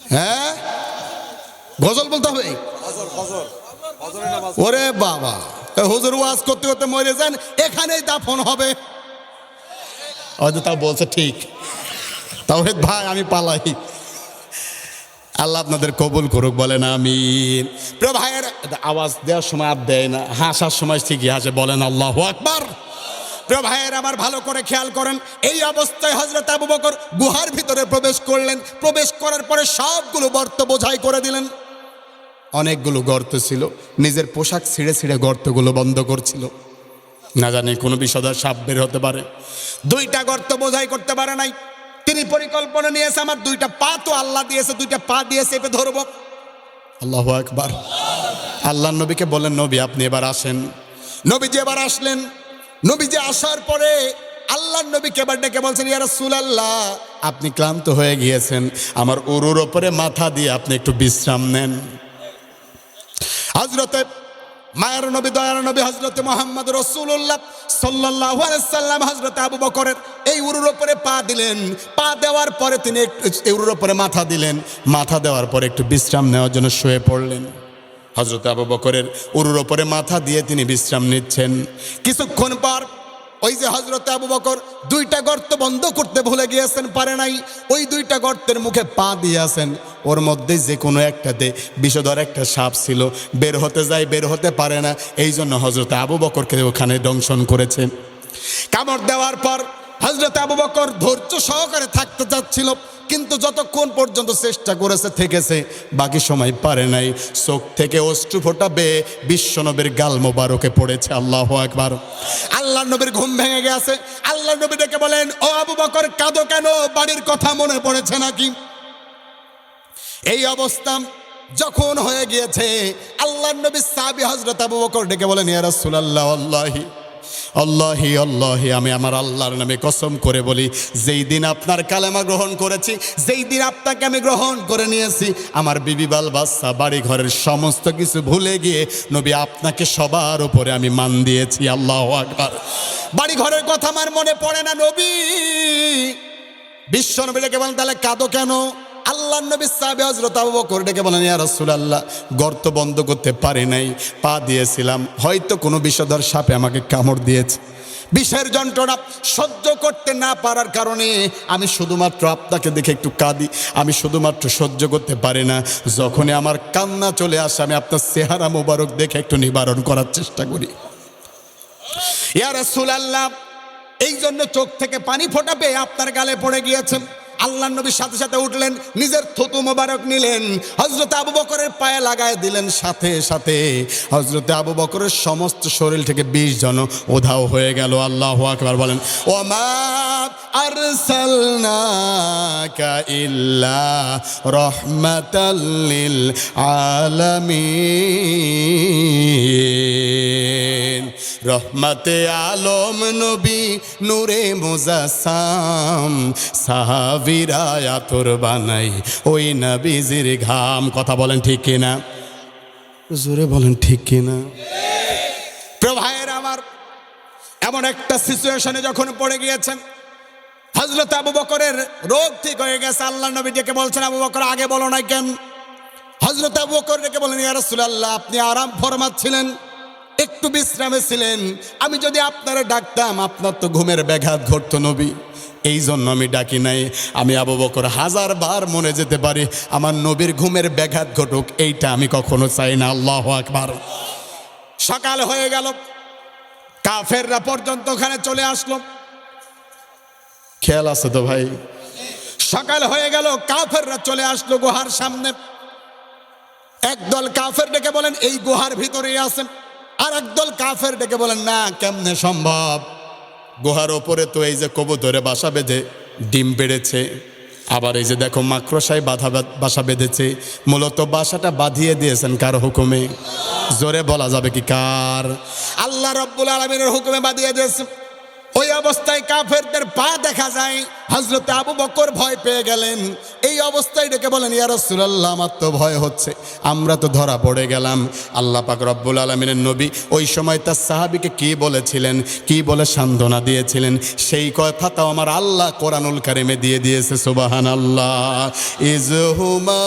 হ্যাঁ? গজল বলতে হবে? ওরে বাবা। হুজুর ওয়াজ করতে করতে মরে যান, এখানেই দাফন হবে। হয়তো তা বলছে ঠিক। তাওহেদ ভাই, আমি পালাই। আল্লাহ আপনাদের কবুল করুক, বলেন আমি প্রিয় ভাইয়ের আওয়াজ দেওয়ার সময় আর দেয় না, হাসার সময় ঠিকই হাসে বলেন আল্লাহ আকবার। প্রিয় ভাইয়ের আবার ভালো করে খেয়াল করেন, এই অবস্থায় হজরত আবু বকর গুহার ভিতরে প্রবেশ করলেন। প্রবেশ করার পরে সবগুলো গর্ত বোঝাই করে দিলেন। অনেকগুলো গর্ত ছিল, নিজের পোশাক ছিঁড়ে ছিঁড়ে গর্তগুলো বন্ধ করছিল। না জানি কোনো বিষধর সাপ বের হতে পারে। দুইটা গর্ত বোঝাই করতে পারে নাই। তিনি পরিকল্পনা নিয়েছে, আমার দুইটা পা তো আল্লাহ দিয়েছে, দুইটা পা দিয়ে চেপে ধরবো। আল্লাহ একবার আল্লাহ নবীকে বলেন নবী, আপনি এবার আসেন। নবীজি এবার আসলেন। নবীজি আসার পরে আল্লাহ নবী এবার ডেকে বলছেন, ইয়া রাসূলুল্লাহ, আপনি ক্লান্ত হয়ে গিয়েছেন। আমার উরুর ওপরে মাথা দিয়ে আপনি একটু বিশ্রাম নেন। হজরতে মায়ের নবী, দয়ার নবী হজরতে মোহাম্মদ রসুল্লাহ সাল্লাহ সাল্লাম হজরতে আবু বকরের এই উরুর ওপরে পা দিলেন। পা দেওয়ার পরে তিনি একটু উরুর ওপরে মাথা দিলেন। মাথা দেওয়ার পরে একটু বিশ্রাম নেওয়ার জন্য শুয়ে পড়লেন। হজরত আবু বকরের উরুর ওপরে মাথা দিয়ে তিনি বিশ্রাম নিচ্ছেন। কিছুক্ষণ পর ওই যে হজরত আবু বকর দুইটা গর্ত বন্ধ করতে ভুলে গিয়েছেন, পারে নাই। ওই দুইটা গর্তের মুখে পা দিয়েছেন ওর মধ্যে যে কোনো একটাতে বিষধর একটা সাপ ছিল। বের হতে যায়, বের হতে পারে না। এই জন্য হজরত আবু বকরকে ওখানে দংশন করেছে কামড় দেওয়ার পর হজরত আবু বকর ধৈর্য সহকারে থাকতে চাচ্ছিল, কিন্তু যতক্ষণ পর্যন্ত চেষ্টা করেছে, থেকেছে, বাকি সময় পারে নাই। চোখ থেকে অষ্টু ফোটা বেয়ে বিশ্বনবীর গাল মোবারকে পড়েছে, আল্লাহ একবার আল্লাহ নবীর ঘুম ভেঙে গেছে। আল্লাহ নবী ডেকে বলেন, ও আবু বকর, কাঁদো কেন? বাড়ির কথা মনে পড়েছে নাকি? এই অবস্থা যখন হয়ে গিয়েছে আল্লাহ নবী সাবি হজরত আবু বকর ডেকে বলেন, ইয়া রাসূলুল্লাহ, আল্লাহি। আল্লাহি আল্লাহি, আমি আমার আল্লাহর নামে কসম করে বলি, যেই দিন আপনার কালেমা গ্রহণ করেছি, যেই দিন আপনাকে আমি গ্রহণ করে নিয়েছি, আমার বিবি, বাল, বাচ্চা, বাড়ি ঘরের সমস্ত কিছু ভুলে গিয়ে নবী আপনাকে সবার উপরে আমি মান দিয়েছি, আল্লাহ আকবার। বাড়ি ঘরের কথা আমার মনে পড়ে না নবী। বিশ্ব নবী ডেকে বলেন, তাহলে কাঁদো কেন? আল্লাহ নবী সাহেব হজরত আবু বকর ডেকে বলেন, ইয়া রাসূলুল্লাহ গর্ত বন্ধ করতে পারি নাই, পা দিয়েছিলাম। হয়তো কোনো বিষধর সাপে আমাকে কামড় দিয়েছে। বিষের যন্ত্রণা সহ্য করতে না পারার কারণে আমি শুধুমাত্র আপনাকে দেখে একটু কাঁদি। আমি শুধুমাত্র সহ্য করতে পারি না। যখনই আমার কান্না চলে আসে, আমি আপনার চেহারা মোবারক দেখে একটু নিবারণ করার চেষ্টা করি। ইয়া রাসূলুল্লাহ, এই জন্য চোখ থেকে পানি ফোটাবে আপনার গালে পড়ে গিয়েছেন। আল্লাহ নবীর সাথে সাথে উঠলেন, নিজের থুতু মোবারক নিলেন হজরত আবু বকরের পায়ে লাগায় দিলেন সাথে সাথে। হজরত আবু বকরের সমস্ত শরীর থেকে বিশ জন ওধাও হয়ে গেল। আল্লাহ আকবার বলেন ও মা আরসালনাকা ইল্লা রহমতে আলম নবী নূরে মুজাসাম সাহাবিরা আতর বানাই ওই নবীজির ঘাম। কথা বলেন ঠিক কিনা? জোরে বলেন ঠিক কিনা? প্রভায়ের আমার, এমন একটা সিচুয়েশনে যখন পড়ে গিয়েছেন হজরত আবু বকরের রোগ ঠিক হয়ে গেছে। আল্লাহ নবী ডেকে বলছেন, আবু বকর, আগে বলো নাই কেন? হজরত আবু বকর ডেকে বলেন ইয়া রাসূলুল্লাহ, আপনি আরাম ফরমাচ্ছিলেন? একটু বিশ্রামে ছিলেন। আমি যদি আপনারা ডাকতাম, আপনার তো ঘুমের ব্যাঘাত ঘটতো নবী। এই জন্য আমি ডাকি নাই। আমি আবু বকর হাজার বার মনে যেতে পারি। আমার নবীর ঘুমের ব্যাঘাত ঘটুক, এইটা আমি কখনো চাই না। আল্লাহ আকবার। সকাল হয়ে গেল। কাফেররা পর্যন্ত ওখানে চলে আসলো। খেয়াল আছে তো ভাই? সকাল হয়ে গেল, কাফেররা চলে আসলো গুহার সামনে। একদল কাফের ডেকে বলেন, এই গুহার ভিতরেই আছেন। আর একদল কাফের ডেকে বলেন, না, কেমনে সম্ভব? গুহার ওপরে তো এই যে কবুতরে বাসা বেঁধে ডিম পেড়েছে, আবার এই যে দেখো মাকড়সায় বাধা বাসা বেঁধেছে, মূলত বাসাটা বাঁধিয়ে দিয়েছেন কার হুকুমে? জোরে বলা যাবে কি কার? আল্লাহ রব্বুল আলমিনের হুকুমে বাঁধিয়ে দিয়েছে। ওই অবস্থায় কাফেরদের পা দেখা যায়। হজরত আবু বকর ভয় পেয়ে গেলেন। এই অবস্থায় ডেকে বলেন, ইয়া রাসূলুল্লাহ, আমার তো ভয় হচ্ছে। আমরা তো ধরা পড়ে গেলাম। আল্লাহ পাক রব্বুল আলমিনের নবী ওই সময় তার সাহাবিকে কি বলেছিলেন? কি বলে সান্ত্বনা দিয়েছিলেন? সেই কথাটাও আমার আল্লাহ কোরআনুল কারিমে দিয়ে দিয়েছে সুবাহান আল্লাহ ইজহুমা